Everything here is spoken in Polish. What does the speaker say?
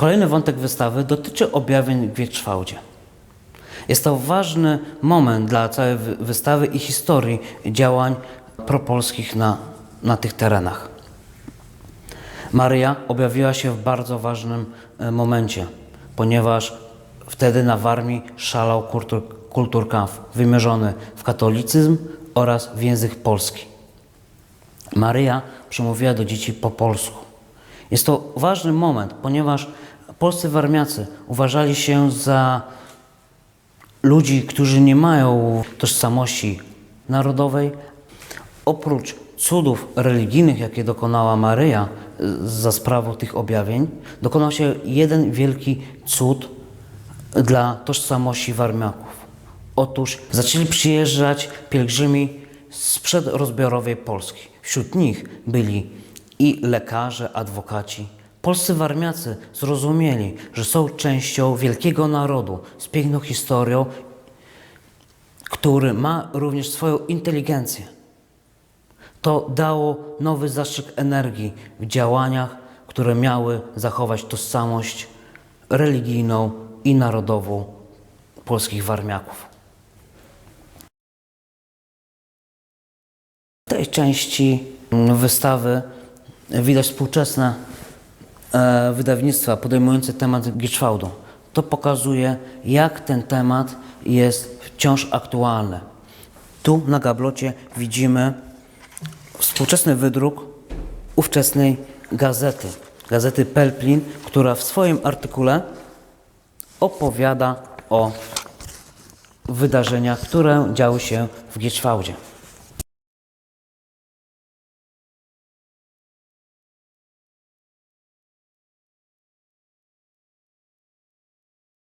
Kolejny wątek wystawy dotyczy objawień w Wietrzwałdzie. Jest to ważny moment dla całej wy- wystawy i historii działań propolskich na, na tych terenach. Maryja objawiła się w bardzo ważnym e, momencie, ponieważ wtedy na Warmii szalał kultur, kulturkampf wymierzony w katolicyzm oraz w język polski. Maryja przemówiła do dzieci po polsku. Jest to ważny moment, ponieważ polscy warmiacy uważali się za ludzi, którzy nie mają tożsamości narodowej. Oprócz cudów religijnych, jakie dokonała Maryja y, za sprawą tych objawień, dokonał się jeden wielki cud dla tożsamości Warmiaków. Otóż zaczęli przyjeżdżać pielgrzymi z przedrozbiorowej Polski. Wśród nich byli i lekarze, adwokaci. Polscy Warmiacy zrozumieli, że są częścią wielkiego narodu z piękną historią, który ma również swoją inteligencję. To dało nowy zastrzyk energii w działaniach, które miały zachować tożsamość religijną i narodową polskich Warmiaków. W tej części wystawy widać współczesne wydawnictwa podejmujące temat Giczwałdu. To pokazuje, jak ten temat jest wciąż aktualny. Tu na gablocie widzimy współczesny wydruk ówczesnej gazety, gazety Pelplin, która w swoim artykule opowiada o wydarzeniach, które działy się w Gieczwałdzie.